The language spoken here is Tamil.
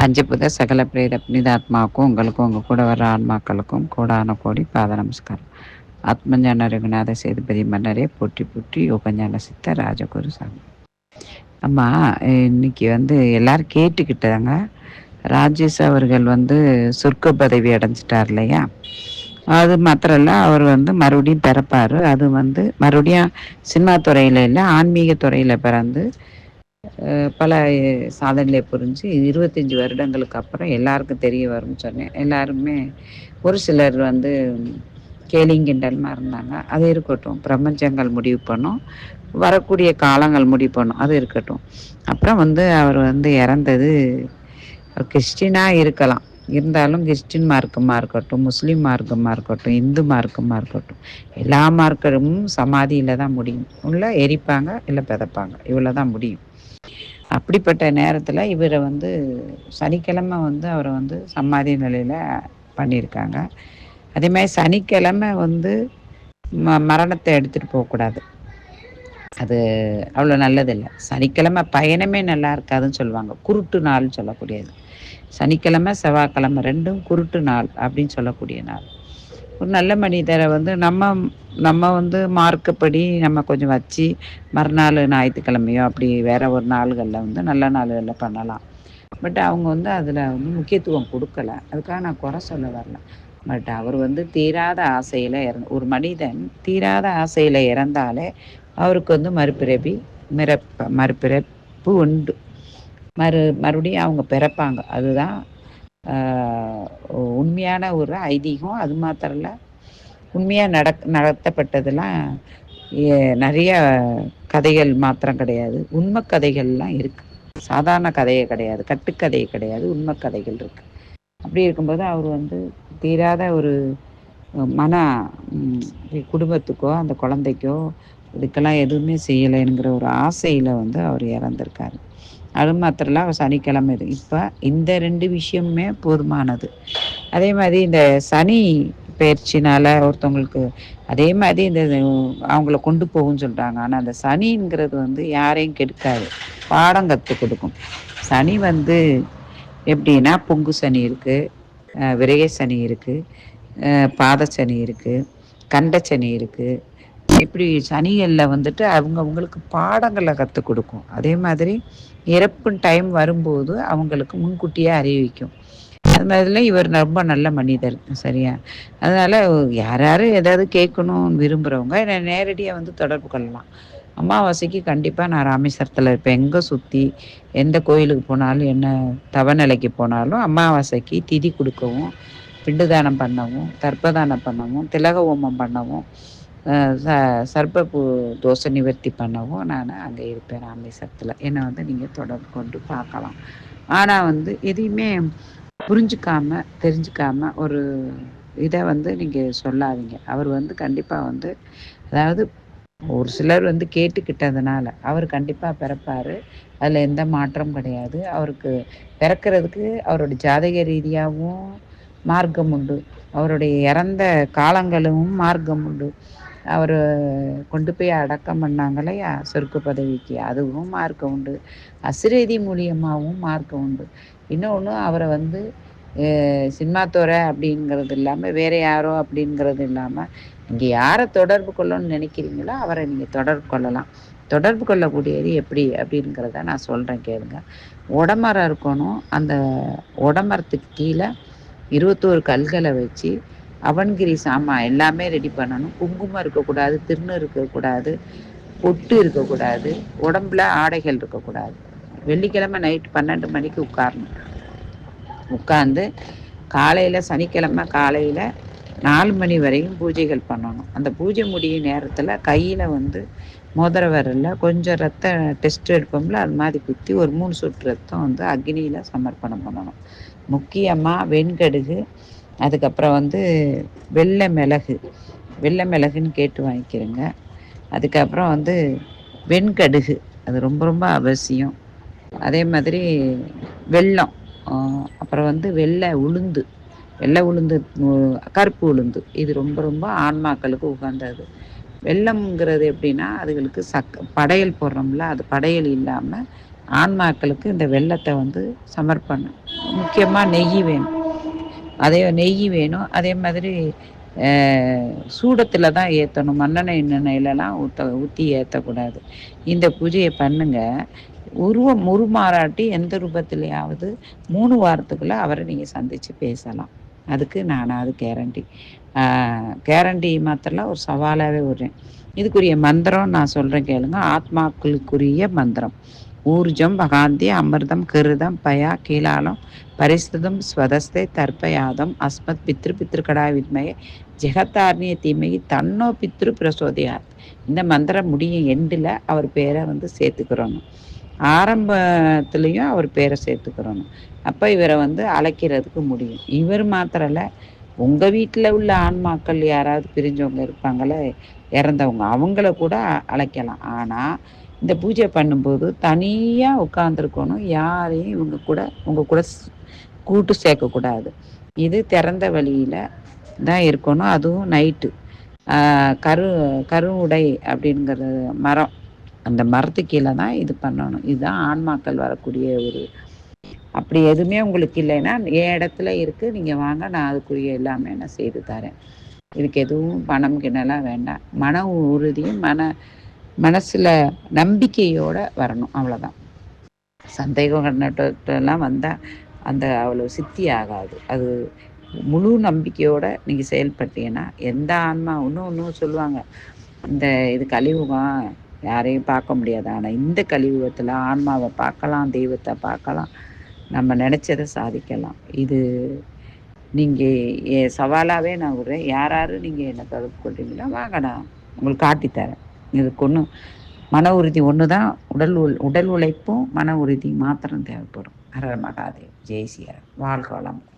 பஞ்சபுத சகல பிரேத புனிதாத்மாவுக்கும் உங்களுக்கும் உங்கள் கூட வர ஆன்மாக்களுக்கும் கூடான கோடி பாத நமஸ்காரம். ஆத்மஞான ரகுநாத சேதுபதி மன்னரே போற்றி போற்றி யோகஞான சித்த ராஜகுரு சாமி. அம்மா இன்னைக்கு வந்து எல்லாரும் கேட்டுக்கிட்டாங்க ராஜேஷ் அவர்கள் வந்து சொர்க்க பதவி அடைஞ்சிட்டார் இல்லையா? அது மாத்திரம் இல்லை அவர் வந்து மறுபடியும் பிறப்பார். அது வந்து மறுபடியும் சினிமா துறையில் இல்லை ஆன்மீக துறையில் பிறந்து பல சாதனையை புரிஞ்சு இருபத்தஞ்சி வருடங்களுக்கு அப்புறம் எல்லாருக்கும் தெரிய வரும்னு சொன்னேன். எல்லாருமே ஒரு சிலர் வந்து கேலிங்கிண்டல்மா இருந்தாங்க. அது இருக்கட்டும். பிரபஞ்சங்கள் முடிவு பண்ணும். வரக்கூடிய காலங்கள் முடிவு பண்ணும். அது இருக்கட்டும். அப்புறம் வந்து அவர் வந்து இறந்தது கிறிஸ்டினாக இருக்கலாம். இருந்தாலும் கிறிஸ்டின் மார்க்கமாக இருக்கட்டும் முஸ்லீம் மார்க்கமாக இருக்கட்டும் இந்து மார்க்கமாக இருக்கட்டும் எல்லா மார்க்கமும் சமாதியில் தான் முடியும். உள்ள எரிப்பாங்க இல்லை பிதப்பாங்க. இவ்வளோ தான் முடியும். அப்படிப்பட்ட நேரத்தில் இவரை வந்து சனிக்கிழமை வந்து அவரை வந்து சமாதி நிலையில் பண்ணியிருக்காங்க. அதே மாதிரி சனிக்கிழமை வந்து ம மரணத்தை எடுத்துகிட்டு போகக்கூடாது அது அவ்வளோ நல்லதில்லை. சனிக்கிழமை பயணமே நல்லா இருக்காதுன்னு சொல்லுவாங்க. குருட்டு நாள்னு சொல்லக்கூடியது. சனிக்கிழமை செவ்வாய்க்கிழமை ரெண்டும் குருட்டு நாள் அப்படின்னு சொல்லக்கூடிய நாள். ஒரு நல்ல மனிதரை வந்து நம்ம நம்ம வந்து மார்க்கப்படி நம்ம கொஞ்சம் வச்சு மறுநாள் ஞாயிற்றுக்கிழமையோ அப்படி வேற ஒரு நாள்களில் வந்து நல்ல நாள்களில் பண்ணலாம். பட் அவங்க வந்து அதில் வந்து முக்கியத்துவம் கொடுக்கல. அதுக்காக நான் குறை சொல்ல வரல. பட் அவர் வந்து தீராத ஆசையில் இறந் ஒரு மனிதன் தீராத ஆசையில் இறந்தாலே அவருக்கு வந்து மறுபிறவி மிறப்ப மறுபிறப்பு உண்டு. மறு மறுபடியும் அவங்க பிறப்பாங்க. அதுதான் உண்மையான ஒரு ஐதீகம். அது மாத்திரம் இல்லை உண்மையாக நடக் நடத்தப்பட்டதெல்லாம் ஏ- நிறைய கதைகள் மாத்திரம் கிடையாது. உண்மை கதைகள்லாம் இருக்கு. சாதாரண கதையே கிடையாது. கட்டுக்கதையே கிடையாது. உண்மை கதைகள் இருக்கு. அப்படி இருக்கும்போது அவர் வந்து தீராத ஒரு மன குடும்பத்துக்கோ அந்த குழந்தைக்கோ இதுக்கெல்லாம் எதுவுமே செய்யலைங்கிற ஒரு ஆசையில் வந்து அவர் இறந்திருக்காரு. அது மாத்திரம்ல அவர் சனிக்கிழமை இது. இப்போ இந்த ரெண்டு விஷயமுமே போதுமானது. அதே மாதிரி இந்த சனி பயிற்சினால ஒருத்தவங்களுக்கு அதே மாதிரி இந்த அவங்கள கொண்டு போகும்னு சொல்கிறாங்க ஆனால் அந்த சனிங்கிறது வந்து யாரையும் கெடுக்காது. பாடம் கற்றுக் கொடுக்கும். சனி வந்து எப்படின்னா பொங்கு சனி இருக்குது விரைய சனி இருக்குது பாத சனி இருக்குது கண்ட சனி இருக்குது இப்படி சனிகளில் வந்துட்டு அவங்க அவங்களுக்கு பாடங்களை கற்றுக் கொடுக்கும். அதே மாதிரி இறப்பு டைம் வரும்போது அவங்களுக்கு முன்கூட்டியே அறிவிக்கும். அது மாதிரில இவர் ரொம்ப நல்ல மனிதர். சரியா? அதனால யார் யாரும் ஏதாவது கேட்கணும் விரும்புகிறவங்க என்னை நேரடியாக வந்து தொடர்பு கொள்ளலாம். அமாவாசைக்கு கண்டிப்பாக நான் ராமேஸ்வரத்தில் இருப்பேன். எங்கே சுற்றி எந்த கோயிலுக்கு போனாலும் என்ன தவநிலைக்கு போனாலும் அமாவாசைக்கு திதி கொடுக்கவும் பிண்டுதானம் பண்ணவும் தர்ப்பதானம் பண்ணவும் திலக ஹோமம் பண்ணவும் ச- சர்ப்ப பூ தோஷ நிவர்த்தி பண்ணவும் நான் அங்கே இருப்பேன் ராமேஸ்வரத்தில். என்னை வந்து நீங்கள் தொடர்பு கொண்டு பார்க்கலாம். ஆனால் வந்து எதையுமே புரிஞ்சுக்காம தெரிஞ்சுக்காம ஒரு இதை வந்து நீங்கள் சொல்லாதீங்க. அவர் வந்து கண்டிப்பாக வந்து அதாவது ஒரு சிலர் வந்து கேட்டுக்கிட்டதுனால அவர் கண்டிப்பாக பிறப்பார். அதில் எந்த மாற்றம் கிடையாது. அவருக்கு பிறக்கிறதுக்கு அவருடைய ஜாதக ரீதியாகவும் மார்க்கம் உண்டு. அவருடைய இறந்த காலங்களும் மார்க்கம் உண்டு. அவர் கொண்டு போய் அடக்கம் பண்ணாங்களையா இல்லையா சொர்க்க பதவிக்கு. அதுவும் மார்க்க உண்டு. அசிரேதி மூலியமாகவும் மார்க்க உண்டு. இன்னொன்று அவரை வந்து சினிமாத்தோரை அப்படிங்கிறது இல்லாமல் வேற யாரோ அப்படிங்கிறது இல்லாமல் இங்கே யாரை தொடர்பு கொள்ளணும்னு நினைக்கிறீங்களோ அவரை நீங்கள் தொடர்பு கொள்ளலாம். தொடர்பு கொள்ளக்கூடியது எப்படி அப்படிங்கிறத நான் சொல்கிறேன் கேளுங்க. உடமரம் இருக்கணும். அந்த உடமரத்துக்கு கீழே இருபத்தோரு கல்களை வச்சு அவன்கிரி சாமான் எல்லாமே ரெடி பண்ணணும். குங்குமம் இருக்கக்கூடாது திருநூறு இருக்கக்கூடாது பொட்டு இருக்கக்கூடாது உடம்புல ஆடைகள் இருக்கக்கூடாது. வெள்ளிக்கிழமை நைட் பன்னெண்டு மணிக்கு உட்காரணும். உட்கார்ந்து காலையில் சனிக்கிழமை காலையில் நாலு மணி வரையும் பூஜைகள் பண்ணணும். அந்த பூஜை முடியும் நேரத்தில் கையில் வந்து மோதிர விரல்ல கொஞ்சம் ரத்தம் டெஸ்ட் எடுப்போம்ல அது மாதிரி குத்தி ஒரு மூணு சொட்டு ரத்தம் வந்து அக்னியில் சமர்ப்பணம் பண்ணணும். முக்கியமாக வெண்கடுகு அதுக்கப்புறம் வந்து வெள்ளை மிளகு வெள்ளை மிளகுன்னு கேட்டு வாங்கிக்கிறேங்க. அதுக்கப்புறம் வந்து வெண்கடுகு அது ரொம்ப ரொம்ப அவசியம். அதே மாதிரி வெல்லம் அப்புறம் வந்து வெள்ளை உளுந்து வெள்ளை உளுந்து கருப்பு உளுந்து. இது ரொம்ப ரொம்ப ஆன்மாக்களுக்கு உகந்தது. வெள்ளம்ங்கிறது எப்படின்னா அதுகளுக்கு சக் படையல் போடுறோம்ல அது படையல் இல்லாமல் ஆன்மாக்களுக்கு இந்த வெள்ளத்தை வந்து சமர்ப்பணம். முக்கியமாக நெய் வேணும். அதே நெய் வேணும். அதே மாதிரி சூடத்தில் தான் ஏற்றணும் மண்ணெண்ணெய் எண்ணெயிலலாம் ஊற்ற ஊற்றி ஏற்றக்கூடாது இந்த பூஜையை பண்ணுங்கள் உருவம் உருமாறாட்டி எந்த ரூபத்திலேயாவது மூணு வாரத்துக்குள்ளே அவரை நீங்கள் சந்தித்து பேசலாம். அதுக்கு நான் அது கேரண்டி கேரண்டி மாத்திரலாம் ஒரு சவாலாகவே விடுறேன். இதுக்குரிய மந்திரம் நான் சொல்கிறேன் கேளுங்க. ஆத்மாக்களுக்குரிய மந்திரம். ஊர்ஜம் பகாந்தி அமிர்தம் கிருதம் பயா கீழாலம் பரிசுதம் ஸ்வதஸ்தை தர்ப்பயாதம் அஸ்மத் பித்ரு பித்ருக்கடா ஜெகத்தார்ணிய தீமையை தன்னோ பித்ரு பிரசோதியார் இந்த மந்திரம் முடியும் எண்டில் அவர் பேரை வந்து சேர்த்துக்கிறோணும். ஆரம்பத்துலேயும் அவர் பேரை சேர்த்துக்கிறோணும். அப்போ இவரை வந்து அழைக்கிறதுக்கு முடியும். இவர் மாத்திரல உங்கள் வீட்டில் உள்ள ஆன்மாக்கள் யாராவது பிரிஞ்சவங்க இருப்பாங்களே இறந்தவங்க அவங்கள கூட அழைக்கலாம். ஆனால் இந்த பூஜை பண்ணும்போது தனியாக உட்காந்துருக்கணும் யாரையும் இவங்க கூட உங்க கூட கூட்டு சேர்க்கக்கூடாது. இது திறந்த வழியில தான் இருக்கணும். அதுவும் நைட்டு. கரு கருவுடை அப்படிங்கிற மரம் அந்த மரத்து கீழே தான் இது பண்ணணும். இதுதான் ஆன்மாக்கள் வரக்கூடிய ஒரு அப்படி எதுவுமே உங்களுக்கு இல்லைன்னா என் இடத்துல இருக்கு நீங்க வாங்க நான் அதுக்குரிய எல்லாமே நான் செய்து தரேன். இதுக்கு எதுவும் பணம் கிணலாம் வேண்டாம். மன உறுதியும் மன மனசில் நம்பிக்கையோடு வரணும் அவ்வளோதான் சந்தேகம் கண்ணட்டெல்லாம் வந்தால் அந்த அவ்வளோ சித்தி ஆகாது. அது முழு நம்பிக்கையோடு நீங்கள் செயல்பட்டீங்கன்னா எந்த ஆன்மா ஒன்றும் ஒன்றும் சொல்லுவாங்க. இந்த இது கலியுகம் யாரையும் பார்க்க முடியாது. ஆனால் இந்த கலியுகத்தில் ஆன்மாவை பார்க்கலாம் தெய்வத்தை பார்க்கலாம். நம்ம நினச்சதை சாதிக்கலாம். இது நீங்கள் சவாலாகவே நான் விடுறேன். யார் யார் நீங்கள் என்னை தொடர்பு கொள்றீங்களோ வாங்க நான் உங்களுக்கு காட்டித்தரேன். இதுக்கு ஒன்றும் மன உறுதி ஒன்று தான் உடல் உடல் உழைப்பும் மன உறுதி மாத்திரம் தேவைப்படும். ஹரர் மகாதேவ். ஜெய் ஸ்ரீராம்